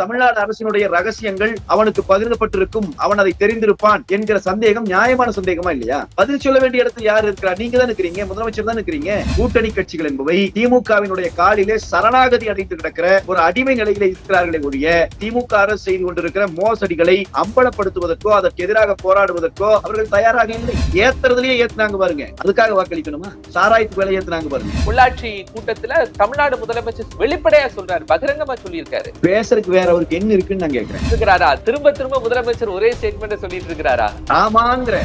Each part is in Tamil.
தமிழ்நாடு அரசினுடைய ரகசியங்கள் அவனுக்கு பகிர்ந்தப்பட்டிருக்கும் அவன் அதை தெரிந்திருப்பான் என்கிற சந்தேகம் நியாயமான சந்தேகமா இல்லையா? பதில் சொல்ல வேண்டிய இடத்துல யார் இருக்கிறா? நீங்க தான் இருக்கிறீங்க முதலமைச்சர் தான் இருக்கிறீங்க. கூட்டணி கட்சிகள் என்பவை திமுகவினுடைய காலிலே சரணாகதி அடைந்து கிடக்கிற ஒரு அடிமை நிலையில இருக்கிறார்களே ஒழிய திமுக அரசு செய்து கொண்டிருக்கிற மோசடிகளை அம்பலப்படுத்துவதற்கோ அதற்கு எதிராக போராடுவதற்கோ அவர்கள் தயாராக இல்லை. ஏத்துறதுலயே ஏத்துனாங்க பாருங்க. அதுக்காக வாக்களிக்கணுமா? சாராயத்துக்கு வேலை ஏத்துனாங்க பாருங்க. உள்ளாட்சி கூட்டத்துல தமிழ்நாடு முதலமைச்சர் வெளிப்படையா சொல்றாரு பகிரங்கமா சொல்லியிருக்காரு. பேசுறதுக்கு வேற அவருக்கு என்ன இருக்குன்னு நான் கேட்கிறேன் இருக்கிறாரா? திரும்ப திரும்ப முதலமைச்சர் ஒரே ஸ்டேட்மெண்ட் சொல்லிட்டு இருக்கிறாரா? ஆமாங்கிற.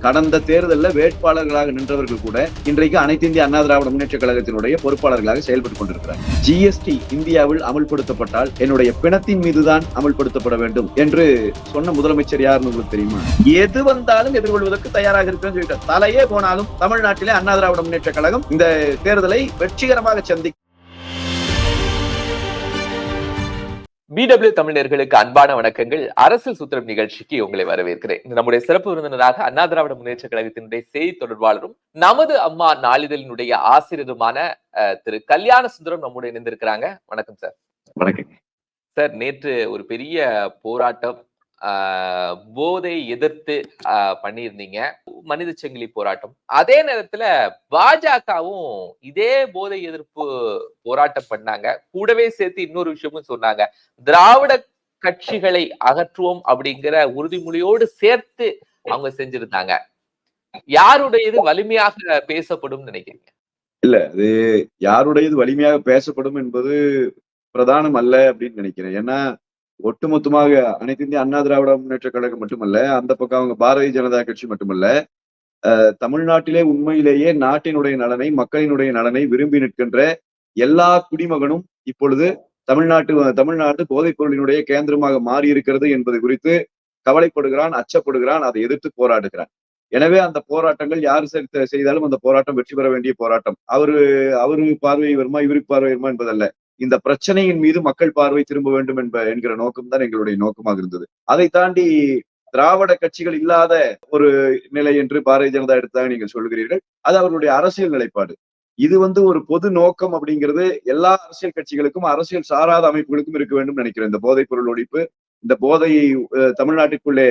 கடந்த தேர்தலில் வேட்பாளர்களாக நின்றவர்கள் கூட இன்றைக்கு அனைத்து இந்திய அண்ணா திராவிட முன்னேற்ற கழகத்தினுடைய பொறுப்பாளர்களாக செயல்பட்டுக் கொண்டிருக்கிறார். ஜிஎஸ்டி இந்தியாவில் அமல்படுத்தப்பட்டால் என்னுடைய பிணத்தின் மீதுதான் அமல்படுத்தப்பட வேண்டும் என்று சொன்ன முதலமைச்சர் யாருன்னு உங்களுக்கு தெரியுமா? எது வந்தாலும் எதிர்கொள்வதற்கு தயாராக இருக்கிறேன்னு சொல்லிட்டார். தலையே போனாலும் தமிழ்நாட்டிலே அண்ணா திராவிட முன்னேற்ற கழகம் இந்த தேர்தலை வெற்றிகரமாக சந்தி பிடபிள்யூ தமிழர்களுக்கு அன்பான வணக்கங்கள். அரசியல் சூத்திரம் நிகழ்ச்சிக்கு உங்களை வரவேற்கிறேன். நம்முடைய சிறப்பு விருந்தினராக அண்ணா திராவிட முன்னேற்ற கழகத்தினுடைய செய்தி தொடர்பாளரும் நமது அம்மா நாளிதழினுடைய ஆசிரியருமான திரு கல்யாண சுந்தரம் நம்முடைய இணைந்திருக்கிறாங்க. வணக்கம் சார். வணக்கம் சார் நேற்று ஒரு பெரிய போராட்டம் போதை எதிர்த்து ஆஹ், பண்ணியிருந்தீங்க. மனித செங்கிலி போராட்டம். அதே நேரத்துல பாஜகவும் இதே போதை எதிர்ப்பு போராட்டம் பண்ணாங்க. கூடவே சேர்த்து இன்னொரு விஷயமும் சொன்னாங்க. திராவிட கட்சிகளை அகற்றுவோம் அப்படிங்கிற உறுதிமொழியோடு சேர்த்து அவங்க செஞ்சிருந்தாங்க. யாருடையது வலிமையாக பேசப்படும் நினைக்கிறீங்க? இல்ல அது யாருடையது வலிமையாக பேசப்படும் என்பது பிரதானம் அல்ல அப்படின்னு நினைக்கிறேன். ஏன்னா ஒட்டுமொத்தமாக அனைத்து இந்திய அண்ணா திராவிட முன்னேற்ற கழகம் மட்டுமல்ல அந்த பக்கம் அவங்க பாரதிய ஜனதா கட்சி மட்டுமல்ல தமிழ்நாட்டிலே உண்மையிலேயே நாட்டினுடைய நலனை மக்களினுடைய நலனை விரும்பி நிற்கின்ற எல்லா குடிமகனும் இப்பொழுது தமிழ்நாட்டு தமிழ்நாடு போதைப் பொருளினுடைய கேந்திரமாக மாறி இருக்கிறது என்பது குறித்து கவலைப்படுகிறான் அச்சப்படுகிறான் அதை எதிர்த்து போராடுகிறான். எனவே அந்த போராட்டங்கள் யார் செ- செய்தாலும் அந்த போராட்டம் வெற்றி பெற வேண்டிய போராட்டம். அவரு அவரு பார்வை வருமா இவருக்கு பார்வை வருமா என்பதல்ல. இந்த பிரச்சனையின் மீது மக்கள் பார்வை திரும்ப வேண்டும் என்ப என்கிற நோக்கம் தான் எங்களுடைய நோக்கமாக இருந்தது. அதை தாண்டி திராவிட கட்சிகள் இல்லாத ஒரு நிலை என்று பாரதிய ஜனதா எடுத்ததாக நீங்கள் சொல்கிறீர்கள். அது அவர்களுடைய அரசியல் நிலைப்பாடு. இது வந்து ஒரு பொது நோக்கம் அப்படிங்கிறது எல்லா அரசியல் கட்சிகளுக்கும் அரசியல் சாராத அமைப்புகளுக்கும் இருக்க வேண்டும் நினைக்கிறேன். இந்த போதைப் பொருள் ஒழிப்பு இந்த போதையை தமிழ்நாட்டுக்குள்ளே தமிழ்நாட்டிற்குள்ளே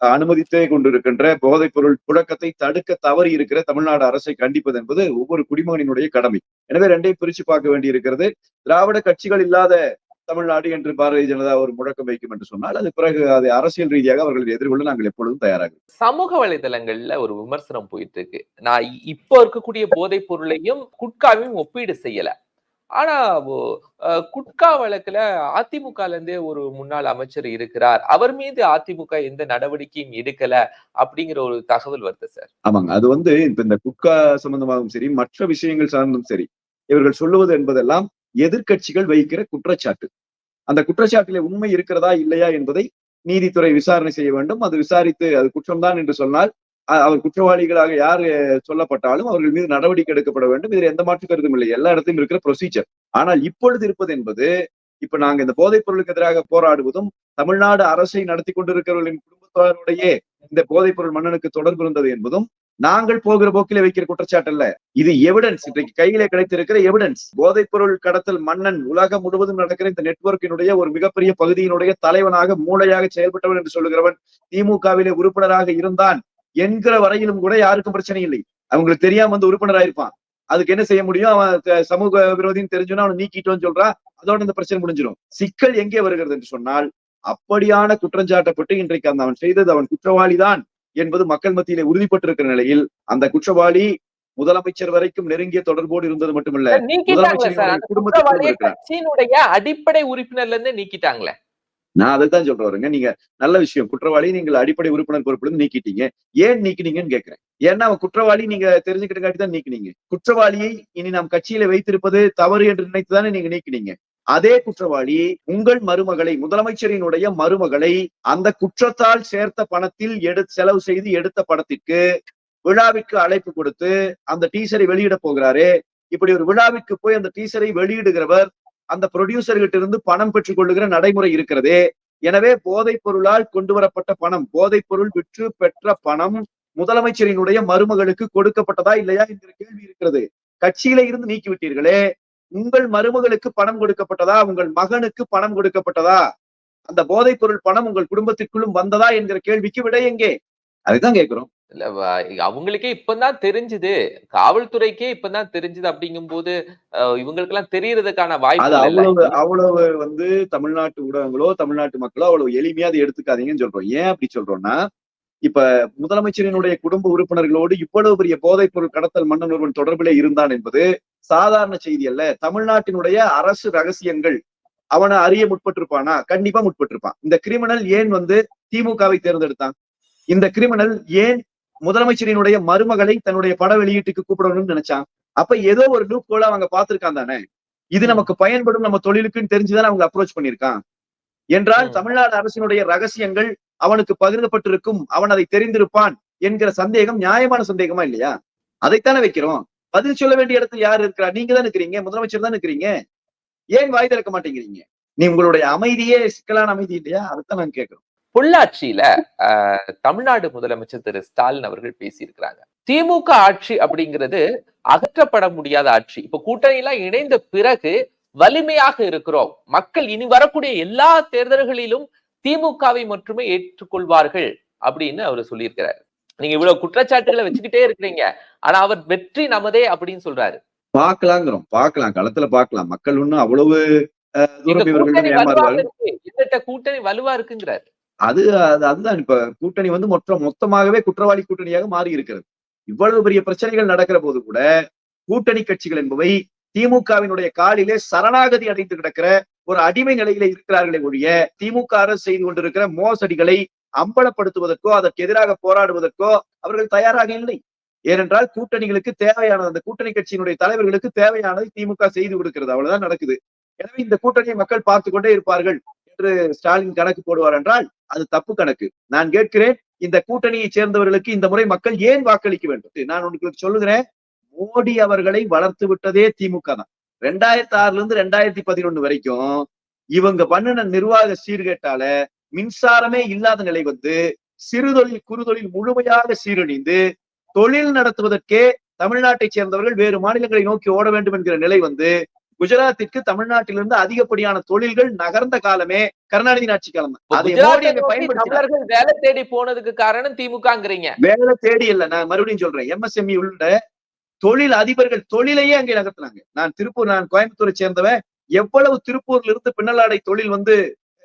அனுமதித்தே கொண்டிருக்கின்ற போதைப் பொருள் புழக்கத்தை தடுக்க தவறி இருக்கிற தமிழ்நாடு அரசை கண்டிப்பது என்பது ஒவ்வொரு குடிமகனினுடைய கடமை. எனவே ரெண்டையும் பிரிச்சு பார்க்க வேண்டி இருக்கிறது திராவிட கட்சிகள் இல்லாத தமிழ்நாடு என்று பாரதிய ஜனதா ஒரு முழக்கம் வைக்கும் என்று சொன்னால் அது பிறகு அதை அரசியல் ரீதியாக அவர்களை எதிர்கொள்ள நாங்கள் எப்பொழுதும் தயாராக சமூக வலைதளங்கள்ல ஒரு விமர்சனம் போயிட்டு இருக்கு. நான் இப்போ இருக்கக்கூடிய போதைப் பொருளையும் குட்காவையும் ஒப்பீடு செய்யல. ஆனா குட்கா வழக்குல அதிமுகல இருந்தே ஒரு முன்னாள் அமைச்சர் இருக்கிறார். அவர் மீது அதிமுக எந்த நடவடிக்கையும் எடுக்கல அப்படிங்கிற ஒரு தகவல் வருது சார். ஆமாங்க. அது வந்து இப்ப இந்த குட்கா சம்பந்தமாகவும் சரி மற்ற விஷயங்கள் சார்ந்தும் சரி இவர்கள் சொல்லுவது என்பதெல்லாம் எதிர்க்கட்சிகள் வைக்கிற குற்றச்சாட்டு. அந்த குற்றச்சாட்டிலே உண்மை இருக்கிறதா இல்லையா என்பதை நீதித்துறை விசாரணை செய்ய வேண்டும். அது விசாரித்து அது குற்றம்தான் என்று சொன்னால் அவர் குற்றவாளிகளாக யார் சொல்லப்பட்டாலும் அவர்கள் மீது நடவடிக்கை எடுக்கப்பட வேண்டும். இதில் எந்த மாற்று கருத்தும் இல்லை. எல்லா இடத்திலும் இருக்கிற ப்ரொசீஜர் ஆனால் இப்பொழுது இருப்பது என்பது இப்ப நாங்க இந்த போதைப் பொருளுக்கு எதிராக போராடுவதும் தமிழ்நாடு அரசை நடத்தி கொண்டிருக்கிறவர்களின் குடும்பத்தாருடைய இந்த போதைப் பொருள் மன்னனுக்கு தொடர்பு இருந்தது என்பதும் நாங்கள் போகிற போக்கில வைக்கிற குற்றச்சாட்டு அல்ல. இது எவிடன்ஸ் இன்றைக்கு கையிலே கிடைத்திருக்கிற எவிடன்ஸ் போதைப் பொருள் கடத்தல் மன்னன் உலகம் முழுவதும் நடக்கிற இந்த நெட்வொர்க்கினுடைய ஒரு மிகப்பெரிய பகுதியினுடைய தலைவனாக மூளையாக செயல்பட்டவன் என்று சொல்லுகிறவன் திமுகவிலே உறுப்பினராக இருந்தான். என்கிற வரையிலும் கூட யாருக்கும் பிரச்சனை இல்லை. அவங்களுக்கு தெரியாம வந்து உறுப்பினராயிருப்பான் அதுக்கு என்ன செய்ய முடியும்? அவன் சமூக விரோதின்னு தெரிஞ்சுன்னா அவனை நீக்கிட்டோன்னு சொல்றான் அதோட இந்த பிரச்சனை முடிஞ்சிடும். சிக்கல் எங்கே வருகிறது என்று சொன்னால் அப்படியான குற்றஞ்சாட்டப்பட்டு இன்றைக்கு அந்த அவன் செய்தது அவன் குற்றவாளிதான் என்பது மக்கள் மத்தியிலே உறுதிப்பட்டிருக்கிற நிலையில் அந்த குற்றவாளி முதலமைச்சர் வரைக்கும் நெருங்கிய தொடர்போடு இருந்தது மட்டுமல்ல நீக்கிட்டாங்களே சார். அந்த முதலமைச்சரினுடைய குடும்பத்துக்குள்ள குற்றவாளியை இருக்கிறார். கட்சியினுடைய அடிப்படை உறுப்பினர்ல இருந்தே நீக்கிட்டாங்களே. நான் அதைத்தான் சொல்ற வரேங்க நீங்க நல்ல விஷயம். குற்றவாளி நீங்கள் அடிப்படை உறுப்பினர் பொறுப்பிலிருந்து நீக்கிட்டீங்க. ஏன் நீக்கினீங்கன்னு கேட்கிறேன். ஏன்னா அவன் குற்றவாளி நீங்க தெரிஞ்சுக்கிட்டங்காட்டி தான் நீக்கினீங்க. குற்றவாளியை இனி நாம் கட்சியில வைத்திருப்பது தவறு என்று நினைத்து தானே நீங்க நீக்கினீங்க. அதே குற்றவாளி உங்கள் மருமகளை முதலமைச்சரினுடைய மருமகளை அந்த குற்றத்தால் சேர்த்த பணத்தில் எடு செலவு செய்து எடுத்த படத்திற்கு விழாவிற்கு அழைப்பு கொடுத்து அந்த டீசரை வெளியிட போகிறாரு. இப்படி ஒரு விழாவிற்கு போய் அந்த டீசரை வெளியிடுகிறவர் அந்த ப்ரொடியூசர்கிட்ட இருந்து பணம் பெற்றுக் கொள்ளுகிற நடைமுறை இருக்கிறதே. எனவே போதைப் பொருளால் கொண்டு வரப்பட்ட பணம் போதைப் பொருள் விற்று பெற்ற பணம் முதலமைச்சரினுடைய மருமகளுக்கு கொடுக்கப்பட்டதா இல்லையா என்கிற கேள்வி இருக்கிறது. கட்சியில இருந்து நீக்கிவிட்டீர்களே உங்கள் மருமகளுக்கு பணம் கொடுக்கப்பட்டதா? உங்கள் மகனுக்கு பணம் கொடுக்கப்பட்டதா? அந்த போதைப் பொருள் பணம் உங்கள் குடும்பத்திற்குள்ளும் வந்ததா என்கிற கேள்விக்கு விட எங்கே? அதுதான் கேட்கிறோம். அவங்களுக்கே இப்பதான் தெரிஞ்சுது. காவல்துறைக்கே இப்பதான் தெரிஞ்சுது அப்படிங்கும் போது இவங்களுக்கு எல்லாம் தெரியறதுக்கான வாய்ப்பு அவ்வளவு அவ்வளவு வந்து தமிழ்நாட்டு ஊடகங்களோ தமிழ்நாட்டு மக்களோ அவ்வளவு எளிமையா அதை எடுத்துக்காதீங்கன்னு சொல்றோம். ஏன் அப்படி சொல்றோம்னா இப்ப முதலமைச்சரினுடைய குடும்ப உறுப்பினர்களோடு இவ்வளவு பெரிய போதைப் பொருள் கடத்தல் மன்னன் ஒருவன் தொடர்பிலே இருந்தான் என்பது சாதாரண செய்தி அல்ல. தமிழ்நாட்டினுடைய அரசு ரகசியங்கள் அவனை அறிய முற்பட்டிருப்பானா? கண்டிப்பா முற்பட்டிருப்பான். இந்த கிரிமினல் ஏன் வந்து திமுகவை தேர்ந்தெடுத்தான்? இந்த கிரிமினல் ஏன் முதலமைச்சரினுடைய மருமகளை தன்னுடைய பட வெளியீட்டுக்கு கூப்பிடணும்னு நினைச்சான். அப்ப ஏதோ ஒரு லூப் கோல அவங்க பார்த்திருக்கான் தானே? இது நமக்கு பயன்படும் நம்ம தொழிலுக்குன்னு தெரிஞ்சுதானே அவங்க அப்ரோச் பண்ணிருக்கான் என்றால். தமிழ்நாடு அரசினுடைய ரகசியங்கள் அவனுக்கு பகிர்ந்தப்பட்டிருக்கும் அவன் அதை தெரிந்திருப்பான் என்கிற சந்தேகம் நியாயமான சந்தேகமா இல்லையா? அதைத்தானே வைக்கிறோம். பதில் சொல்ல வேண்டிய இடத்துல யார் இருக்கிறா? நீங்க தான் இருக்கிறீங்க முதலமைச்சர் தான் இருக்கிறீங்க ஏன் வாய் திறக்க மாட்டேங்கிறீங்க? நீ உங்களுடைய அமைதியே சிக்கலான அமைதி இல்லையா? அதைத்தான் நான் கேட்கிறோம். பொள்ளாச்சியில ஆஹ், தமிழ்நாடு முதலமைச்சர் திரு. ஸ்டாலின் அவர்கள் பேசியிருக்கிறாங்க. திமுக ஆட்சி அப்படிங்கிறது அகற்றப்பட முடியாத ஆட்சி. இப்ப கூட்டணி எல்லாம் இணைந்த பிறகு வலிமையாக இருக்கிறோம். மக்கள் இனி வரக்கூடிய எல்லா தேர்தல்களிலும் திமுகவை மட்டுமே ஏற்றுக்கொள்வார்கள் அப்படின்னு அவர் சொல்லியிருக்கிறாரு. நீங்க இவ்வளவு குற்றச்சாட்டுகளை வச்சுக்கிட்டே இருக்கிறீங்க. ஆனா அவர் வெற்றி நமதே அப்படின்னு சொல்றாரு. பார்க்கலாங்கிறோம் பார்க்கலாம் களத்துல பார்க்கலாம் மக்கள் இன்னும் அவ்வளவு கூட்டணி வலுவா இருக்குங்கிறாரு. அது அது- அதுதான் இப்ப கூட்டணி வந்து மொத்த மொத்தமாகவே குற்றவாளி கூட்டணியாக மாறி இருக்கிறது இவ்வளவு பெரிய பிரச்சனைகள் நடக்கிற போது கூட கூட்டணி கட்சிகள் என்பவை திமுகவினுடைய காலிலே சரணாகதி அடைந்து கிடக்கிற ஒரு அடிமை நிலையில இருக்கிறார்களே ஒழிய திமுக அரசு செய்து கொண்டிருக்கிற மோசடிகளை அம்பலப்படுத்துவதற்கோ அதற்கு எதிராக போராடுவதற்கோ அவர்கள் தயாராக இல்லை. ஏனென்றால் கூட்டணிகளுக்கு தேவையானது அந்த கூட்டணி கட்சியினுடைய தலைவர்களுக்கு தேவையானதை திமுக செய்து கொடுக்கிறது. அவ்வளவுதான் நடக்குது. எனவே இந்த கூட்டணியை மக்கள் பார்த்து கொண்டே இருப்பார்கள். என்று ஸ்டாலின் கணக்கு போடுவார் என்றால் அது தப்பு கணக்கு. நான் கேட்கிறேன் இந்த கூட்டணியை சேர்ந்தவர்களுக்கு இந்த முறை மக்கள் ஏன் வாக்களிக்க வேண்டும்? நான் உங்களுக்கு சொல்லுகிறேன் மோடி அவர்களை வளர்த்து விட்டதே திமுக தான். ரெண்டாயிரத்தி ஆறுல இருந்து ரெண்டாயிரத்தி பதினொன்னு வரைக்கும் இவங்க பண்ணின நிர்வாக சீர்கேட்டால மின்சாரமே இல்லாத நிலை வந்து சிறுதொழில் குறுதொழில் முழுமையாக சீரழிந்து தொழில் நடத்துவதற்கே தமிழ்நாட்டை சேர்ந்தவர்கள் வேறு மாநிலங்களை நோக்கி ஓட வேண்டும் என்கிற நிலை வந்து குஜராத்திற்கு தமிழ்நாட்டிலிருந்து அதிகப்படியான தொழில்கள் நகர்ந்த காலமே கருணாநிதி ஆட்சி காலம் தான். வேலை தேடி போனதுக்கு காரணம் திமுகங்கிறீங்க. வேலை தேடி இல்ல நான் மறுபடியும் சொல்றேன். எம்எஸ்எம்இ உள்ள தொழில் அதிபர்கள் தொழிலையே அங்கே நகர்த்தினாங்க. நான் திருப்பூர் நான் கோயம்புத்தூரை சேர்ந்தவன். எவ்வளவு திருப்பூர்ல இருந்து பின்னலாடை தொழில் வந்து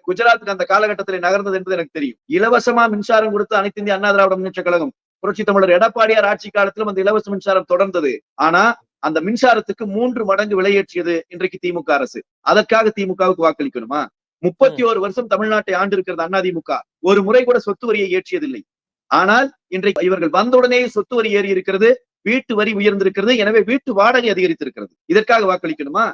குஜராத்துக்கு அந்த காலகட்டத்தில் நகர்ந்தது என்பது எனக்கு தெரியும். இலவசமா மின்சாரம் கொடுத்து அனைத்து இந்திய அண்ணா திராவிட முன்னேற்ற கழகம் புரட்சி தமிழர் எடப்பாடியார் ஆட்சி காலத்திலும் அந்த இலவச மின்சாரம் தொடர்ந்தது. ஆனா அந்த மின்சாரத்துக்கு மூன்று மடங்கு விலையேற்றியது இன்றைக்கு திமுக அரசு. அதற்காக திமுகவுக்கு வாக்களிக்கணுமா? முப்பத்தி ஒரு வருஷம் தமிழ்நாட்டை ஆண்டு இருக்கிறது அதிமுக ஒரு முறை கூட சொத்து வரியை ஏற்றியதில்லை. ஆனால் இன்றைக்கு இவர்கள் வந்தவுடனே சொத்து வரி ஏறி இருக்கிறது வீட்டு வரி உயர்ந்திருக்கிறது எனவே வீட்டு வாடகை அதிகரித்திருக்கிறது. இதற்காக வாக்களிக்கணுமா?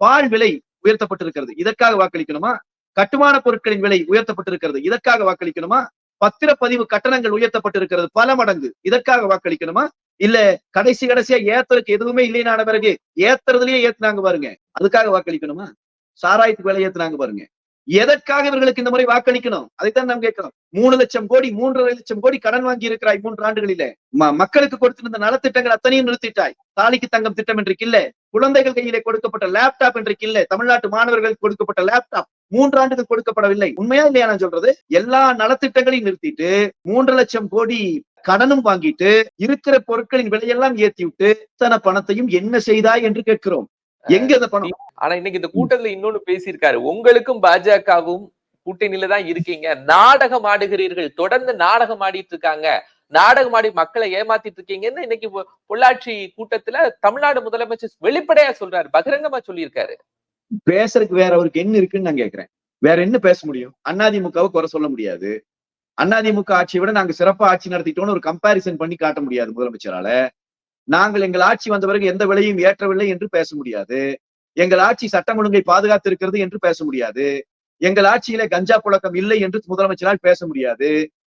பால் விலை உயர்த்தப்பட்டிருக்கிறது. இதற்காக வாக்களிக்கணுமா? கட்டுமான பொருட்களின் விலை உயர்த்தப்பட்டிருக்கிறது. இதற்காக வாக்களிக்கணுமா? பத்திரப்பதிவு கட்டணங்கள் உயர்த்தப்பட்டிருக்கிறது பல மடங்கு. இதற்காக வாக்களிக்கணுமா? இல்ல கடைசி கடைசியா ஏத்துறதுக்கு எதுவுமே இல்லைனான பிறகு ஏத்துறதுலயே ஏத்துனாங்க பாருங்க. அதுக்காக வாக்களிக்கணுமா? சாராயத்துக்கு விலை ஏத்துனாங்க பாருங்க. எதற்காக இவர்களுக்கு இந்த முறை வாக்களிக்கணும்? அதைத்தான் நாம் கேட்கிறோம். மூணு லட்சம் கோடி மூன்றரை லட்சம் கோடி கடன் வாங்கி இருக்கிறாய் மூன்று ஆண்டுகளில. மக்களுக்கு கொடுத்திருந்த நலத்திட்டங்கள் அத்தனையும் நிறுத்திட்டாய். தாலிக்கு தங்கம் திட்டம் இன்றைக்கு இல்ல. குழந்தைகள் கையிலே கொடுக்கப்பட்ட லேப்டாப் இன்றைக்கு இல்ல. தமிழ்நாட்டு மாணவர்களுக்கு கொடுக்கப்பட்ட லேப்டாப் மூன்று ஆண்டுகள் கொடுக்கப்படவில்லை. உண்மையா இல்லையா நான் சொல்றது? எல்லா நலத்திட்டங்களையும் நிறுத்திட்டு மூன்று லட்சம் கோடி கடனும் வாங்கிட்டு இருக்கிற பொருட்களின் விலையெல்லாம் ஏத்தி விட்டு இத்தனை பணத்தையும் என்ன செய்தாய் என்று கேட்கிறோம். எங்க அந்த பணம்? ஆனா இன்னைக்கு இந்த கூட்டத்துல இன்னொன்னு பேசியிருக்காரு. உங்களுக்கும் பாஜகவும் கூட்டணியில தான் இருக்கீங்க. நாடகம் ஆடுகிறீர்கள். தொடர்ந்து நாடகம் ஆடிட்டு இருக்காங்க. நாடகம் ஆடி மக்களை ஏமாத்திட்டு இருக்கீங்கன்னு இன்னைக்கு பொ- பொள்ளாச்சி கூட்டத்துல தமிழ்நாடு முதலமைச்சர் வெளிப்படையா சொல்றாரு. பகிரங்கமா சொல்லியிருக்காரு. பேசுறதுக்கு வேற அவருக்கு என்ன இருக்குன்னு நான் கேக்குறேன். வேற என்ன பேச முடியும்? அதிமுகவை குறை சொல்ல முடியாது. அதிமுக ஆட்சியை விட நாங்க சிறப்பா ஆட்சி நடத்திட்டோம்னு ஒரு கம்பாரிசன் பண்ணி காட்ட முடியாது முதலமைச்சரால. நாங்கள் எங்கள் ஆட்சி வந்த பிறகு எந்த விலையும் ஏற்றவில்லை என்று பேச முடியாது. எங்கள் ஆட்சி சட்டம் ஒழுங்கை பாதுகாத்து இருக்கிறது என்று பேச முடியாது. எங்கள் ஆட்சியில கஞ்சா புழக்கம் இல்லை என்று முதலமைச்சரால் பேச முடியாது.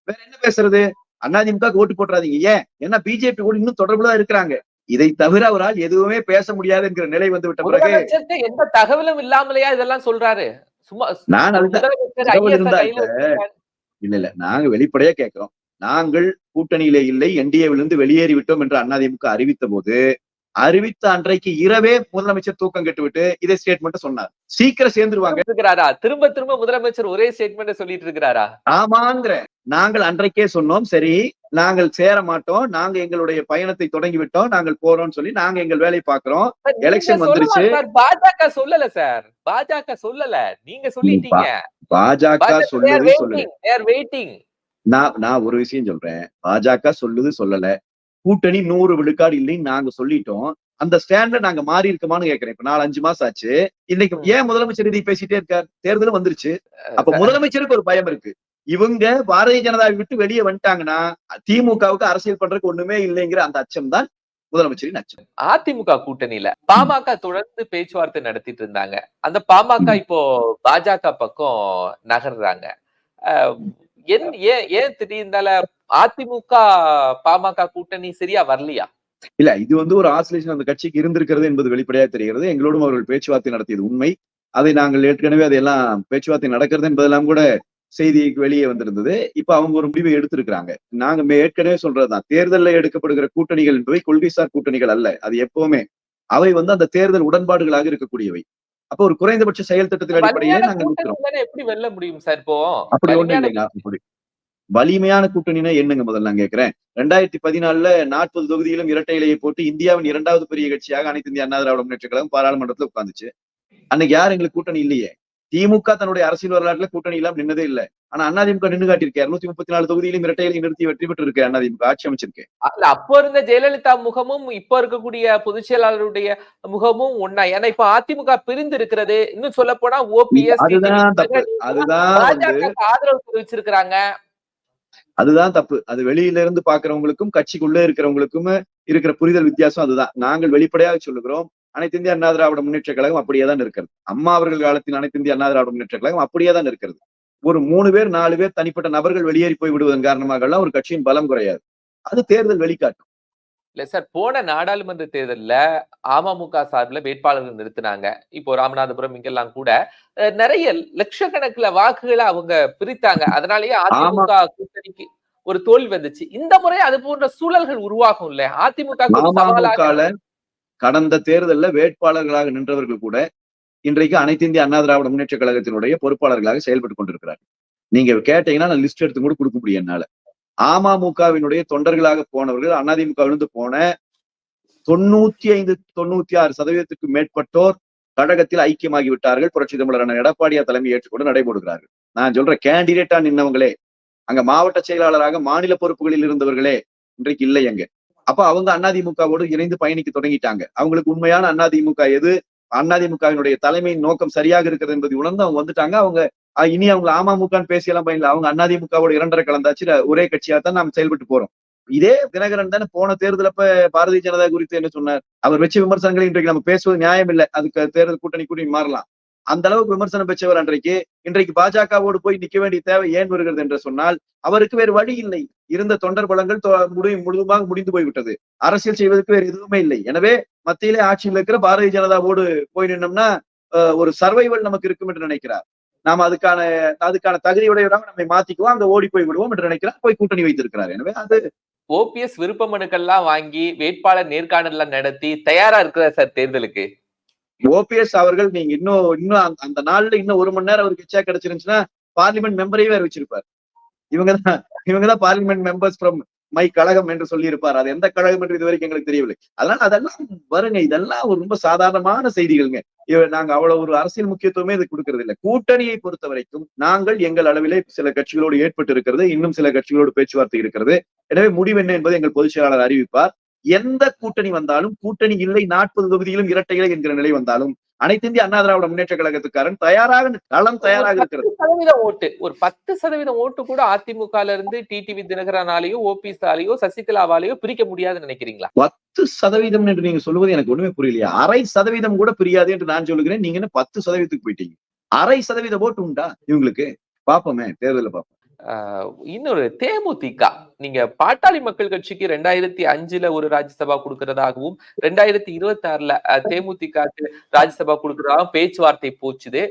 வேற என்ன பேசுறது? அதிமுக ஓட்டு போட்டுறாதீங்க. ஏன்? ஏன்னா பிஜேபி கூட இன்னும் தொடர்புல தான் இருக்கிறாங்க. இதை தவிர அவரால் எதுவுமே பேச முடியாது என்கிற நிலை வந்து விட்ட பிறகு எந்த தகவலும் இல்லாமலையா இதெல்லாம் சொல்றாரு? சும்மா நான் அதுதான் முதலமைச்சர் இல்ல இல்ல. நாங்க வெளிப்படையா கேட்கிறோம் நாங்கள் கூட்டணியிலே இல்லை என்டிஏவிலிருந்து வெளியேறி விட்டோம் என்று அதிமுக அறிவித்த போது அறிவித்த அன்றைக்கு இரவே முதலமைச்சர் தூக்கம் கெட்டுவிட்டு இதே ஸ்டேட்மெண்ட் சொன்னார். சீக்கிரம் சேர்ந்துருவாங்க. இருக்கிறாரா? திரும்ப திரும்ப முதலமைச்சர் ஒரே ஸ்டேட்மெண்ட் சொல்லிட்டு இருக்கிறாரா? ஆமாங்கிற. நாங்கள் அன்றைக்கே சொன்னோம் சரி நாங்கள் சேர மாட்டோம் நாங்க எங்களுடைய பயணத்தை தொடங்கி விட்டோம் நாங்கள் போறோம்னு சொல்லி நாங்க எங்கள் வேலையை பாக்குறோம் சொல்லலாம் வந்துருச்சு. பாஜக சொல்லல சார். பாஜக சொல்லல. நீங்க சொல்லிட்டீங்க. பாஜக சொல்லுது வெயிட்டிங் நான் நான் ஒரு விஷயம் சொல்றேன். பாஜக சொல்லுது சொல்லல. கூட்டணி நூறு விழுக்காடு இல்லைன்னு நாங்க சொல்லிட்டோம். அந்த ஸ்டாண்ட்ல நாங்க மாறி இருக்கமான்னு கேக்குறேன். இப்ப நாலு அஞ்சு மாசம் ஆச்சு. இன்னைக்கு. ஏன் முதலமைச்சர் இதை பேசிட்டே இருக்கார்? தேர்தலும் வந்துருச்சு. அப்ப முதலமைச்சருக்கு ஒரு பயம் இருக்கு. இவங்க பாரதிய ஜனதாவை விட்டு வெளியே வந்துட்டாங்கன்னா திமுகவுக்கு அரசியல் பண்றதுக்கு ஒண்ணுமே இல்லைங்கிற அந்த அச்சம் தான் முதலமைச்சரின் அச்சம். அதிமுக கூட்டணியில பாமக தொடர்ந்து பேச்சுவார்த்தை நடத்திட்டு இருந்தாங்க. அந்த பாமக இப்போ பாஜக பக்கம் நகர்றாங்க. ஏன் ஏன் திடீர்னால அதிமுக பாமக கூட்டணி சரியா வரலையா? இல்ல இது வந்து ஒரு ஆசிலேஷன் அந்த கட்சிக்கு இருந்திருக்கிறது என்பது வெளிப்படையா தெரிகிறது. எங்களோடும் அவர்கள் பேச்சுவார்த்தை நடத்தியது உண்மை. அதை நாங்கள் ஏற்கனவே அதையெல்லாம் பேச்சுவார்த்தை நடக்கிறது என்பதெல்லாம் கூட செய்திக்கு வெளியே வந்திருந்தது. இப்ப அவங்க ஒரு முடிவை எடுத்திருக்கிறாங்க. நாங்க ஏற்கனவே சொல்றதுதான். தேர்தலில் எடுக்கப்படுகிற கூட்டணிகள் என்பவை கொள்கைசார் கூட்டணிகள் அல்ல. அது எப்பவுமே அவை வந்து அந்த தேர்தல் உடன்பாடுகளாக இருக்கக்கூடியவை. அப்ப ஒரு குறைந்தபட்ச செயல் திட்டத்தின் நாங்க தானே எப்படி வெல்ல முடியும் சார் இப்போ? அப்படி ஒண்ணு வலிமையான இல்லைங்க அப்படி. வலிமையான கூட்டணினா என்னங்க முதல்ல நான் கேட்கிறேன் ரெண்டாயிரத்தி பதினாலுல நாற்பது தொகுதியிலும் இரட்டை இலையை போட்டு இந்தியாவின் இரண்டாவது பெரிய கட்சியாக அனைத்து இந்திய அண்ணா திராவிட முன்னேற்ற கழகம் பாராளுமன்றத்துல உட்கார்ந்துச்சு அன்னைக்கு யார் எங்களுக்கு கூட்டணி இல்லையே? திமுக தன்னுடைய அரசியல் வரலாற்றுல கூட்டணி இல்லாம நின்னதே இல்ல. ஆனா அதிமுக நின்று காட்டியிருக்கேன் இருநூத்தி முப்பத்தி நாலு தொகுதியிலும் இரட்டை இலை நிறுத்தி வெற்றி பெற்று இருக்கு அதிமுக ஆட்சி அமைச்சிருக்கேன் அல்ல அப்போ இருந்த ஜெயலலிதா முகமும் இப்ப இருக்கக்கூடிய பொதுச் செயலாளருடைய முகமும் ஒன்னா ஏன்னா இப்ப அதிமுக பிரிந்து இருக்கிறது இன்னும் சொல்ல போனா ஓபிஎஸ் அதுதான் தப்பு. அதுதான் ஆதரவு தெரிவிச்சிருக்கிறாங்க. அதுதான் தப்பு. அது வெளியில இருந்து பாக்குறவங்களுக்கும் கட்சிக்குள்ள இருக்கிறவங்களுக்கும் இருக்கிற புரிதல் வித்தியாசம் அதுதான். நாங்கள் வெளிப்படையாக சொல்லுகிறோம். அனைத்து இந்திய அண்ணா திராவிட முன்னேற்ற கழகம் அப்படியே தான் இருக்கிறது. அம்மா அவர்கள் காலத்தின் அனைத்து இந்திய அண்ணா திராவிட முன்னேற்ற கழகம் அப்படியே தான் இருக்கிறது. ஒரு மூணு பேர் நாலு பேர் தனிப்பட்ட நபர்கள் வெளியேறி போய் விடுவதன் காரணமாக எல்லாம் ஒரு கட்சியின் பலம் குறையாது. அது தேர்தல் வெளிக்காட்டும். இல்ல சார் போன நாடாளுமன்ற தேர்தல்ல அமமுக சார்பில் வேட்பாளர்கள் நிறுத்தினாங்க. இப்போ ராமநாதபுரம் இங்கெல்லாம் கூட. நிறைய லட்சக்கணக்குல வாக்குகளை அவங்க பிரித்தாங்க. அதனாலேயே அதிமுக கூட்டணிக்கு ஒரு தோல்வி வந்துச்சு. இந்த முறை அது போன்ற சூழல்கள் உருவாகும் இல்ல அதிமுக கடந்த தேர்தலில் வேட்பாளர்களாக நின்றவர்கள் கூட இன்றைக்கு அனைத்து இந்திய அண்ணா திராவிட முன்னேற்ற கழகத்தினுடைய பொறுப்பாளர்களாக செயல்பட்டு கொண்டிருக்கிறார். நீங்க கேட்டீங்கன்னா நான் லிஸ்ட் எடுத்து கூட கொடுக்க முடியும் என்னால. அமமுகவினுடைய தொண்டர்களாக போனவர்கள் அதிமுகவிலிருந்து போன தொண்ணூத்தி ஐந்து தொண்ணூத்தி ஆறு சதவீதத்துக்கு மேற்பட்டோர் கழகத்தில் ஐக்கியமாகி விட்டார்கள். புரட்சி தமிழரான எடப்பாடியார் தலைமை ஏற்றுக்கொண்டு நடைபெறுகிறார்கள் நான் சொல்ற கேண்டிடேட்டா நின்னவங்களே அங்க மாவட்ட செயலாளராக மாநில பொறுப்புகளில் இருந்தவர்களே இன்றைக்கு இல்லை அங்க. அப்ப அவங்க அதிமுகவோடு இணைந்து பயணிக்க தொடங்கிட்டாங்க. அவங்களுக்கு உண்மையான அதிமுக எது? அதிமுகவினுடைய தலைமையின் நோக்கம் சரியாக இருக்கிறது என்பதை உணர்ந்து அவங்க வந்துட்டாங்க. அவங்க இனி அவங்க அமமுகன்னு பேசியெல்லாம் பயனில்லை அவங்க அதிமுகவோட இரண்டரை கலந்தாச்சு ஒரே கட்சியா தான் நாம் செயல்பட்டு போறோம். இதே தினகரன் தானே போன தேர்தலப்ப பாரதிய ஜனதா குறித்து என்ன சொன்னார்? அவர் வச்ச விமர்சனங்களை இன்றைக்கு நம்ம பேசுவது நியாயம் இல்லை. அதுக்கு தேர்தல் கூட்டணி கூட்டணி மாறலாம். அந்த அளவுக்கு விமர்சனம் பெற்றவர் அன்றைக்கு. இன்றைக்கு பாஜகவோடு போய் நிக்க வேண்டிய தேவை ஏன் வருகிறது என்று சொன்னால் அவருக்கு வேறு வழி இல்லை. இருந்த தொண்டர் பலங்கள் தொ- முடி முழுதுமாக முடிந்து போய்விட்டது. அரசியல் செய்வதற்கு வேறு எதுவுமே இல்லை. எனவே மத்தியிலே ஆட்சியில் இருக்கிற பாரதிய ஜனதாவோடு போய் நின்னோம்னா ஒரு சர்வைவல் நமக்கு இருக்கும் என்று நினைக்கிறார். நாம அதுக்கான அதுக்கான தகுதியுடையவராக நம்மை மாத்திக்குவோம் அங்க ஓடி போய் விடுவோம் என்று நினைக்கிறார். போய் கூட்டணி வைத்திருக்கிறார். எனவே அது ஓபிஎஸ் விருப்ப மனுக்கள்லாம் வாங்கி வேட்பாளர் நேர்காணல் நடத்தி தயாரா இருக்கிறார் சார் தேர்தலுக்கு? ஓபிஎஸ் அவர்கள் நீங்க இன்னும் இன்னும் அந்த- அந்த நாள்ல இன்னும் ஒரு மணி நேரம் அவருக்கு எச்சா கிடைச்சிருந்துச்சுன்னா பார்லிமெண்ட் மெம்பரையே வேற வச்சிருப்பார். இவங்க தான் இவங்க தான் பார்லிமெண்ட் மெம்பர்ஸ் ஃப்ரம் மை கழகம் என்று சொல்லி இருப்பார் அது எந்த கழகம் என்று இதுவரைக்கும் எங்களுக்கு தெரியவில்லை. அதனால அதெல்லாம் வருங்க. இதெல்லாம் ஒரு ரொம்ப சாதாரணமான செய்திகள்ங்க. நாங்க அவ்வளவு ஒரு அரசியல் முக்கியத்துவமே இது கொடுக்கறது இல்லை கூட்டணியை பொறுத்த வரைக்கும் நாங்கள் எங்கள் அளவிலே சில கட்சிகளோடு ஏற்பட்டு இருக்கிறது இன்னும் சில கட்சிகளோடு பேச்சுவார்த்தை இருக்கிறது. எனவே முடிவு என்ன என்பதை எங்கள் பொதுச் செயலாளர் அறிவிப்பார். எந்த கூட்டணி வந்தாலும் கூட்டணி இல்லை நாற்பது தொகுதியிலும் இரட்டைகளை என்கிற நிலை வந்தாலும் அனைத்து இந்திய அண்ணா திராவிட முன்னேற்ற கழகத்துக்காரன் தயாராக களம் தயாராக இருக்கிறது. சதவீதம் ஓட்டு ஒரு பத்து சதவீதம் ஓட்டு கூட அதிமுகல இருந்து டிடிவி தினகரனாலேயோ ஓபிஎஸ்ஆலேயோ சசிகலாவாலேயோ பிரிக்க முடியாதுன்னு நினைக்கிறீங்களா? பத்து சதவீதம் என்று நீங்க சொல்லுவது எனக்கு ஒண்ணுமே புரியலையா. அரை சதவீதம் கூட பிரியாது என்று நான் சொல்லுகிறேன். நீங்க என்ன பத்து சதவீதத்துக்கு போயிட்டீங்க? அரை சதவீத ஓட்டு உண்டா இவங்களுக்கு? பாப்போமே தேர்தலில் பார்ப்போம் ஆஹ் இன்னொரு தேமுதிக. நீங்க பாட்டாளி மக்கள் கட்சிக்கு ரெண்டாயிரத்தி அஞ்சுல ஒரு ராஜ்யசபா கொடுக்கறதாகவும் ரெண்டாயிரத்தி இருபத்தி ஆறுல தேமுதிக ராஜ்யசபா கொடுக்கறதாகவும் பேச்சுவார்த்தை போச்சுது.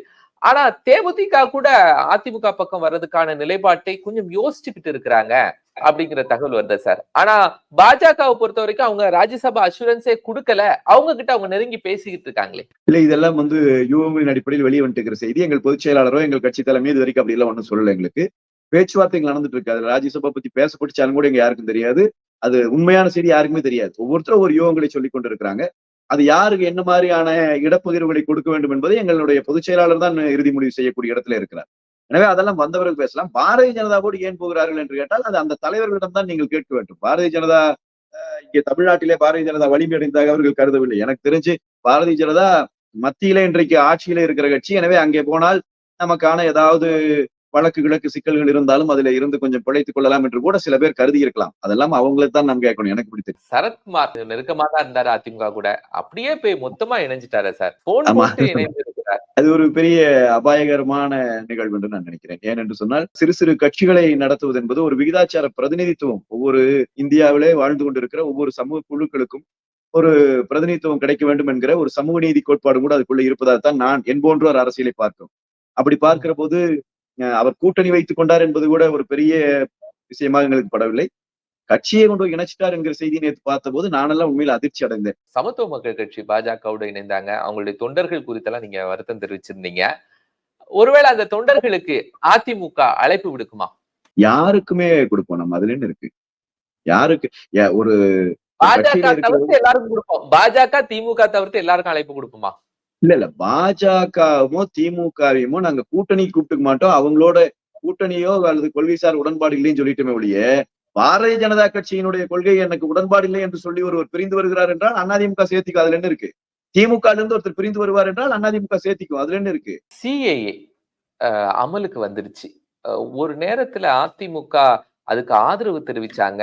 ஆனா தேமுதிக கூட அதிமுக பக்கம் வர்றதுக்கான நிலைப்பாட்டை கொஞ்சம் யோசிச்சுக்கிட்டு இருக்கிறாங்க அப்படிங்கிற தகவல் வருது சார். ஆனா பாஜகவை பொறுத்த வரைக்கும் அவங்க ராஜ்யசபா அசூரன்ஸே கொடுக்கல. அவங்க கிட்ட அவங்க நெருங்கி பேசிக்கிட்டு இருக்காங்களே. இல்ல இதெல்லாம் வந்து யூகங்களின் அடிப்படையில் வெளியே வந்துட்டு இருக்கிற செய்தி. எங்கள் பொதுச் செயலாளரோ எங்கள் கட்சி தலைமையோ இது வரைக்கும் அப்படி எல்லாம் ஒன்றும் சொல்லல எங்களுக்கு. பேச்சுவார்த்தைகள் நடந்துட்டு இருக்கு அதுல ராஜ்யசபா பத்தி பேசப்பட்டுச்சாலும் கூட எங்க யாருக்கும் தெரியாது. அது உண்மையான செய்தி யாருக்குமே தெரியாது. ஒவ்வொருத்தரும் ஒரு யோகங்களை சொல்லிக் கொண்டிருக்கிறாங்க. அது யாருக்கு என்ன மாதிரியான இடப்பகிர்வுகளை கொடுக்க வேண்டும் என்பதை எங்களுடைய பொதுச் செயலாளர் தான் இறுதி முடிவு செய்யக்கூடிய இடத்துல இருக்கிறார். எனவே அதெல்லாம் வந்தவர்கள் பேசலாம். பாரதிய ஜனதாவோடு ஏன் போகிறார்கள் என்று கேட்டால் அது அந்த தலைவர்களிடம் தான் நீங்கள் கேட்க வேண்டும். பாரதிய ஜனதா இங்கே தமிழ்நாட்டிலே பாரதிய ஜனதா வலிமை அடைந்ததாக அவர்கள் கருதவில்லை. எனக்கு தெரிஞ்சு பாரதிய ஜனதா மத்தியில இன்றைக்கு ஆட்சியில இருக்கிற கட்சி. எனவே அங்கே போனால் நமக்கான ஏதாவது வழக்கு கிழக்கு சிக்கல்கள் இருந்தாலும் அதுல இருந்து கொஞ்சம் பிழைத்துக் கொள்ளலாம் என்று கூட சில பேர் கருதி இருக்கலாம் அதெல்லாம் அவங்களை தான் நாம் கேட்கணும். எனக்கு பிடித்து சரத்குமார் நெருக்கமா தான் இருந்தாரு அதிமுக கூட? அப்படியே போய் மொத்தமா இணைஞ்சிட்டாரு சார். அது ஒரு பெரிய அபாயகரமான நிகழ்வு என்று நான் நினைக்கிறேன். ஏனென்று சொன்னால் சிறு சிறு கட்சிகளை நடத்துவது என்பது ஒரு விகிதாச்சார பிரதிநிதித்துவம். ஒவ்வொரு இந்தியாவிலே வாழ்ந்து கொண்டிருக்கிற ஒவ்வொரு சமூக குழுக்களுக்கும் ஒரு பிரதிநிதித்துவம் கிடைக்க வேண்டும் என்கிற ஒரு சமூக நீதி கோட்பாடு கூட அதுக்குள்ள இருப்பதாக தான் நான் என் போன்ற ஒரு அரசியலை பார்க்கும் அப்படி பார்க்கிற போது அவர் கூட்டணி வைத்துக் கொண்டார் என்பது கூட ஒரு பெரிய விஷயமாக எங்களுக்கு படவில்லை. கட்சியை கொண்டு இணைச்சிட்டார் என்கிற செய்தி நேற்று பார்த்தபோது நானெல்லாம் உண்மையில் அதிர்ச்சி அடைந்தேன். சமத்துவ மக்கள் கட்சி பாஜகவோட இணைந்தாங்க. அவங்களுடைய தொண்டர்கள் குறித்தெல்லாம் நீங்க வருத்தம் தெரிவிச்சிருந்தீங்க. ஒருவேளை அந்த தொண்டர்களுக்கு அதிமுக அழைப்பு விடுக்குமா? யாருக்குமே கொடுப்போம். நம்ம அதுல இருக்கு? யாருக்கு? ஒரு பாஜக தவிர்த்து எல்லாருக்கும் கொடுப்போம். பாஜக திமுக தவிர்த்து எல்லாருக்கும் அழைப்பு கொடுப்போமா இல்ல இல்ல. பாஜகவுமோ திமுகவையுமோ நாங்க கூட்டணி கூப்பிட்டுக்க மாட்டோம். அவங்களோட கூட்டணியோ அல்லது கொள்கைசார் உடன்பாடு இல்லைன்னு சொல்லிட்டுமே ஒழிய பாரதிய ஜனதா கட்சியினுடைய கொள்கை எனக்கு உடன்பாடு இல்லை என்று சொல்லி ஒருவர் பிரிந்து வருகிறார் என்றால் அதிமுக சேர்த்திக்கும். அதுல என்ன இருக்கு? திமுக இருந்து ஒருத்தர் பிரிந்து வருவார் என்றால் அதிமுக சேர்த்திக்கும். அதுல என்ன இருக்கு? சிஏஏ அமலுக்கு வந்துருச்சு. ஒரு நேரத்துல அதிமுக அதுக்கு ஆதரவு தெரிவிச்சாங்க.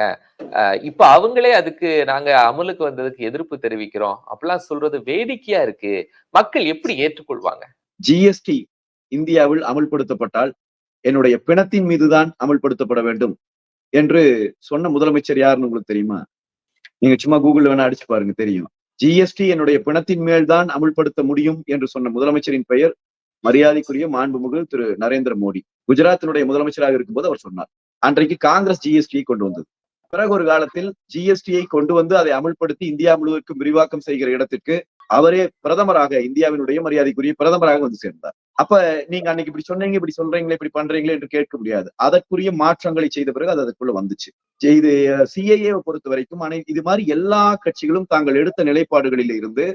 இப்ப அவங்களே அதுக்கு நாங்க அமலுக்கு வந்ததுக்கு எதிர்ப்பு தெரிவிக்கிறோம். அப்படிலாம் சொல்றது வேடிக்கையா இருக்கு. மக்கள் எப்படி ஏற்றுக்கொள்வாங்க? ஜிஎஸ்டி இந்தியாவில் அமல்படுத்தப்பட்டால் என்னுடைய பிணத்தின் மீதுதான் அமல்படுத்தப்பட வேண்டும் என்று சொன்ன முதலமைச்சர் யாருன்னு உங்களுக்கு தெரியுமா? நீங்க சும்மா கூகுள் வேணா அடிச்சு பாருங்க தெரியும். ஜிஎஸ்டி என்னுடைய பிணத்தின் மேல் தான் அமல்படுத்த முடியும் என்று சொன்ன முதலமைச்சரின் பெயர் மரியாதைக்குரிய மாண்புமிகு திரு நரேந்திர மோடி. குஜராத்தினுடைய முதலமைச்சராக இருக்கும்போது அவர் சொன்னார். அன்றைக்கு காங்கிரஸ் ஜிஎஸ்டியை கொண்டு வந்தது. பிறகு ஒரு காலத்தில் ஜிஎஸ்டியை கொண்டு வந்து அதை அமல்படுத்தி இந்தியா முழுவதற்கும் விரிவாக்கம் செய்கிற இடத்திற்கு அவரே பிரதமராக இந்தியாவினுடைய மரியாதைக்குரிய பிரதமராக வந்து சேர்ந்தார். அப்ப நீங்க அன்னைக்கு இப்படி சொன்னீங்க இப்படி சொல்றீங்களே இப்படி பண்றீங்களே என்று கேட்க முடியாது. அதற்குரிய மாற்றங்களை செய்த பிறகு அது அதற்குள்ள வந்துச்சு. இது சிஐஏ பொறுத்த வரைக்கும் அனை இது மாதிரி எல்லா கட்சிகளும் தாங்கள் எடுத்த நிலைப்பாடுகளில் இருந்து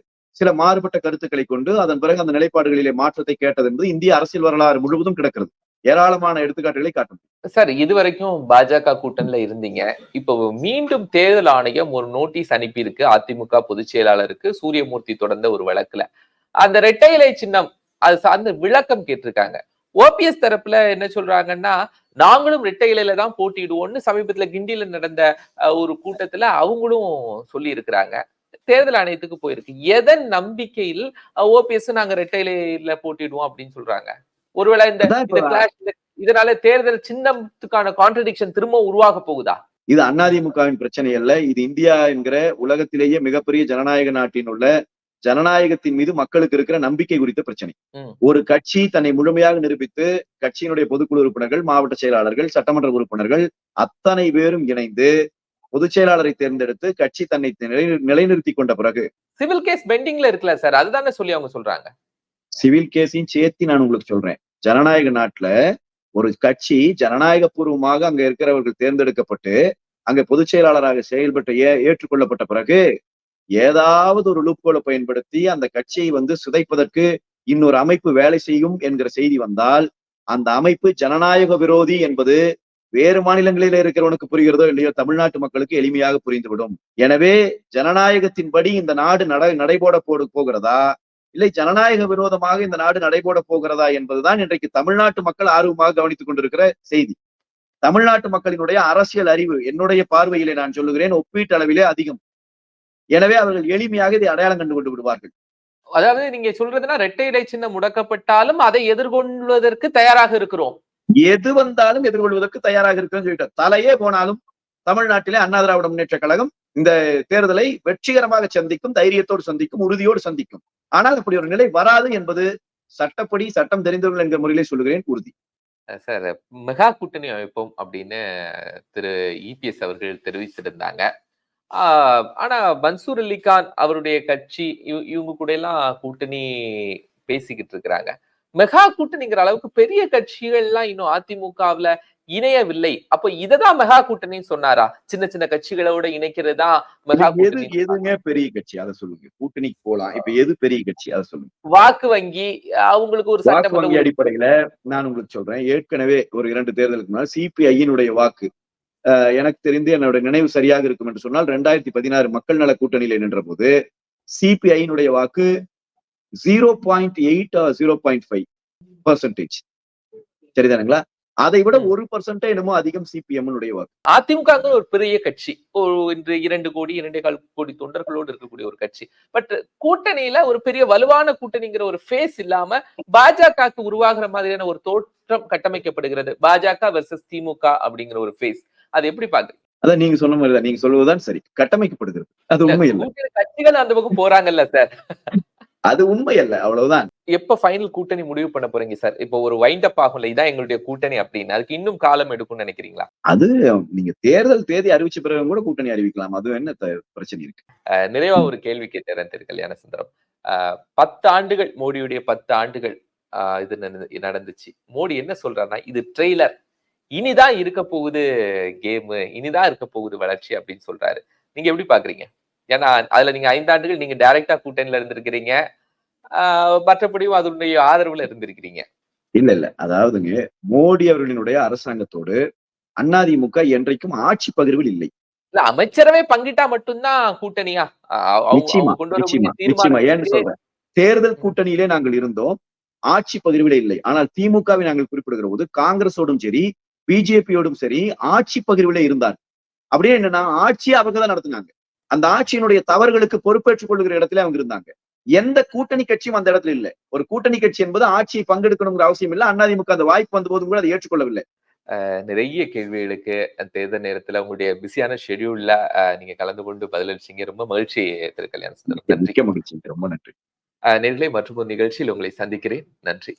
சில மாறுபட்ட கருத்துக்களை கொண்டு அதன் பிறகு அந்த நிலைப்பாடுகளிலே மாற்றத்தை கேட்டது என்பது இந்திய அரசியல் வரலாறு முழுவதும் கிடக்கிறது. ஏராளமான எடுத்துக்காட்டுகளை காட்டும். சார் இதுவரைக்கும் பாஜக கூட்டணியில இருந்தீங்க. இப்போ மீண்டும் தேர்தல் ஆணையம் ஒரு நோட்டீஸ் அனுப்பியிருக்கு. அதிமுக பொதுச் செயலாளருக்கு சூரியமூர்த்தி தொடர்ந்த ஒரு வழக்குல. அந்த ரெட்டை இலை சின்னம் அது சார்ந்த விளக்கம் கேட்டிருக்காங்க. ஓபிஎஸ் தரப்புல என்ன சொல்றாங்கன்னா நாங்களும் ரெட்டை இலையில தான் போட்டியிடுவோம்னு சமீபத்துல கிண்டியில நடந்த ஒரு கூட்டத்துல அவங்களும் சொல்லி இருக்கிறாங்க தேர்தல் ஆணையத்துக்கு போயிருக்கு. எதன் நம்பிக்கையில் ஓபிஎஸ் நாங்க ரெட்டை இலையில போட்டிடுவோம் அப்படின்னு சொல்றாங்க. ஒருவேளை இந்த இதனால தேர்தல் சின்னத்துக்கான கான்ட்ரடிக்ஷன் திரும்ப உருவாக போகுதா? இது அதிமுகவின் பிரச்சனை அல்ல. இது இந்தியா என்கிற உலகத்திலேயே மிகப்பெரிய ஜனநாயக நாட்டின் உள்ள ஜனநாயகத்தின் மீது மக்களுக்கு இருக்கிற நம்பிக்கை குறித்த பிரச்சனை. ஒரு கட்சி தன்னை முழுமையாக நிரூபித்து கட்சியினுடைய பொதுக்குழு உறுப்பினர்கள் மாவட்ட செயலாளர்கள் சட்டமன்ற உறுப்பினர்கள் அத்தனை பேரும் இணைந்து பொதுச் செயலாளரை தேர்ந்தெடுத்து கட்சி தன்னை நிலை நிலைநிறுத்தி கொண்ட பிறகு சிவில் கேஸ் பெண்டிங்ல இருக்குல்ல சார். அதுதானே சொல்லி அவங்க சொல்றாங்க. சிவில் கேஸையும் சேர்த்து நான் உங்களுக்கு சொல்றேன். ஜனநாயக நாட்டுல ஒரு கட்சி ஜனநாயக பூர்வமாக அங்க இருக்கிறவர்கள் தேர்ந்தெடுக்கப்பட்டு அங்க பொதுச் செயலாளராக செயல்பட்டு ஏ ஏற்றுக்கொள்ளப்பட்ட பிறகு ஏதாவது ஒரு லூப்கோலை பயன்படுத்தி அந்த கட்சியை வந்து சிதைப்பதற்கு இன்னொரு அமைப்பு வேலை செய்யும் என்கிற செய்தி வந்தால் அந்த அமைப்பு ஜனநாயக விரோதி என்பது வேறு மாநிலங்களில் இருக்கிறவனுக்கு புரிகிறதோ இல்லையோ தமிழ்நாட்டு மக்களுக்கு எளிமையாக புரிந்துவிடும். எனவே ஜனநாயகத்தின்படி இந்த நாடு நட நடைபோட போடு போகிறதா? இல்லை ஜனநாயக விரோதமாக இந்த நாடு நடைபோட போகிறதா என்பதுதான் இன்றைக்கு தமிழ்நாட்டு மக்கள் ஆர்வமாக கவனித்துக் கொண்டிருக்கிற செய்தி. தமிழ்நாட்டு மக்களினுடைய அரசியல் அறிவு என்னுடைய பார்வையிலே நான் சொல்லுகிறேன் ஒப்பீட்டு அளவிலே அதிகம். எனவே அவர்கள் எளிமையாக இதை அடையாளம் கண்டு கொண்டு விடுவார்கள். அதாவது நீங்க சொல்றதுன்னா இரட்டை இலை சின்னம் முடக்கப்பட்டாலும் அதை எதிர்கொள்வதற்கு தயாராக இருக்கிறோம். எது வந்தாலும் எதிர்கொள்வதற்கு தயாராக இருக்குன்னு சொல்லிட்டார். தலையே போனாலும் தமிழ்நாட்டிலே அண்ணா திராவிட முன்னேற்ற கழகம் இந்த தேர்தலை வெற்றிகரமாக சந்திக்கும் தைரியத்தோடு சந்திக்கும் உறுதியோடு சந்திக்கும். ஆனால் அப்படி ஒரு நிலை வராது என்பது சட்டப்படி சட்டம் தெரிந்தவர்கள் என்கிற முறையிலே சொல்லுகிறேன் உறுதி. சார் மெகா கூட்டணி அமைப்போம் அப்படின்னு திரு இபிஎஸ் அவர்கள் தெரிவிச்சிருந்தாங்க ஆஹ் ஆனா மன்சூர் அலிகான் அவருடைய கட்சி இவங்க கூட எல்லாம் கூட்டணி பேசிக்கிட்டு இருக்கிறாங்க. மெகா கூட்டணிங்கிற அளவுக்கு பெரிய கட்சிகள்லாம் இன்னும் அதிமுகவுல இணையவில்லை. அப்ப இததான் மெகா கூட்டணின்னு சொன்னாரா? சின்ன சின்ன கட்சிகளோட இணைக்கிறதா மெகா எது எதுங்க பெரிய கட்சி அதை சொல்லுங்க. கூட்டணிக்கு போலாம். இப்ப எது பெரிய கட்சி அதை சொல்லுங்க. வாக்கு வங்கி அவங்களுக்கு ஒரு வாக்கு வங்கி அடிப்படையில நான் உங்களுக்கு சொல்றேன். ஏற்கனவே ஒரு இரண்டு தேர்தலுக்கு முன்னால் சிபிஐயினுடைய வாக்கு எனக்கு தெரிந்து என்னோட நினைவு சரியாக இருக்கும் என்று சொன்னால் ரெண்டாயிரத்தி பதினாறு மக்கள் நல கூட்டணியில நின்ற போது சிபிஐயினுடைய வாக்கு zero point eight zero point five percentage சரிதானுங்களா? அதை விட ஒரு பர்சன்டே என்னமோ அதிகம் சிபிஎம் வாக்கு. அதிமுக ஒரு பெரிய கட்சி. ஒரு இன்று இரண்டு கோடி இரண்டே கால் கோடி தொண்டர்களோடு இருக்கக்கூடிய ஒரு கட்சி. பட் கூட்டணியில ஒரு பெரிய வலுவான கூட்டணிங்கிற ஒரு ஃபேஸ் இல்லாம பாஜகவுக்கு உருவாகிற மாதிரியான ஒரு தோற்றம் கட்டமைக்கப்படுகிறது. பாஜக வெர்சஸ் திமுக அப்படிங்கிற ஒரு ஃபேஸ் அது எப்படி பாக்குறீங்க அதான் நீங்க சொன்ன மாதிரி தான் நீங்க சொல்வதுதான் சரி. கட்டமைக்கப்படுகிறது. அது உண்மை இல்லை கட்சிகள் அந்த பக்கம் போறாங்கல்ல சார்? அது உண்மை அல்ல அவ்வளவுதான். எப்ப ஃபைனல் கூட்டணி முடிவு பண்ண போறீங்க சார் இப்போ ஒரு வைண்ட் அப் ஆகும்ல இதான் எங்களுடைய கூட்டணி அப்படின்னு. அதுக்கு இன்னும் காலம் எடுக்கும்னு நினைக்கிறீங்களா? அது நீங்க தேர்தல் தேதி அறிவிச்ச பிறகு கூட கூட்டணி அறிவிக்கலாம். அது என்ன பிரச்சனை இருக்கு? நிறைவா ஒரு கேள்வி கேட்டேன் திரு கல்யாண சுந்தரம். பத்து ஆண்டுகள் மோடியுடைய பத்து ஆண்டுகள் இது நடந்து- நடந்துச்சு. மோடி என்ன சொல்றாருன்னா இது ட்ரெய்லர் இனிதான் இருக்க போகுது கேம் இனிதான் இருக்க போகுது வளர்ச்சி அப்படின்னு சொல்றாரு. நீங்க எப்படி பாக்குறீங்க? ஏன்னா அதுல நீங்க ஐந்து ஆண்டுகள் நீங்க டைரக்டா கூட்டணியில இருந்திருக்கிறீங்க. மற்றபடியும் அதனுடைய ஆதரவுல இருந்திருக்கிறீங்க. இல்ல இல்ல. அதாவதுங்க மோடி அவர்களினுடைய அரசாங்கத்தோடு அதிமுக என்றைக்கும் ஆட்சி பகிர்வில் இல்லை. இல்ல அமைச்சரவை பங்கிட்டா மட்டும்தான் கூட்டணியா? நிச்சயமா நிச்சயமா நிச்சயமா. ஏன்னு சொல்றேன் தேர்தல் கூட்டணியிலே நாங்கள் இருந்தோம் ஆட்சி பகிர்விலே இல்லை. ஆனால் திமுகவை நாங்கள் குறிப்பிடுகிற போது காங்கிரஸோடும் சரி பிஜேபியோடும் சரி ஆட்சி பகிர்விலே இருந்தார். அப்படியே என்னன்னா ஆட்சியை அவங்க தான் நடத்துனாங்க. அந்த ஆட்சியினுடைய தவறுகளுக்கு பொறுப்பேற்றுக் கொள்ளுகிற இடத்துல அவங்க இருந்தாங்க. எந்த கூட்டணி கட்சியும் அந்த இடத்துல இல்ல. ஒரு கூட்டணி கட்சி என்பது ஆட்சியை பங்கெடுக்கணுங்கிற அவசியம் இல்ல. அதிமுக அந்த வாய்ப்பு வந்த போதும் கூட அதை ஏற்றுக்கொள்ளவில்லை. நிறைய கேள்விகளுக்கு அந்த தேர்தல் நேரத்துல உங்களுடைய பிஸியான ஷெடியூல்ல நீங்க கலந்து கொண்டு பதிலளிச்சீங்க ரொம்ப மகிழ்ச்சி திரு கல்யாண நன்றி. மகிழ்ச்சி ரொம்ப நன்றி. நேர்களே மற்றும் ஒரு நிகழ்ச்சியில் உங்களை சந்திக்கிறேன். நன்றி.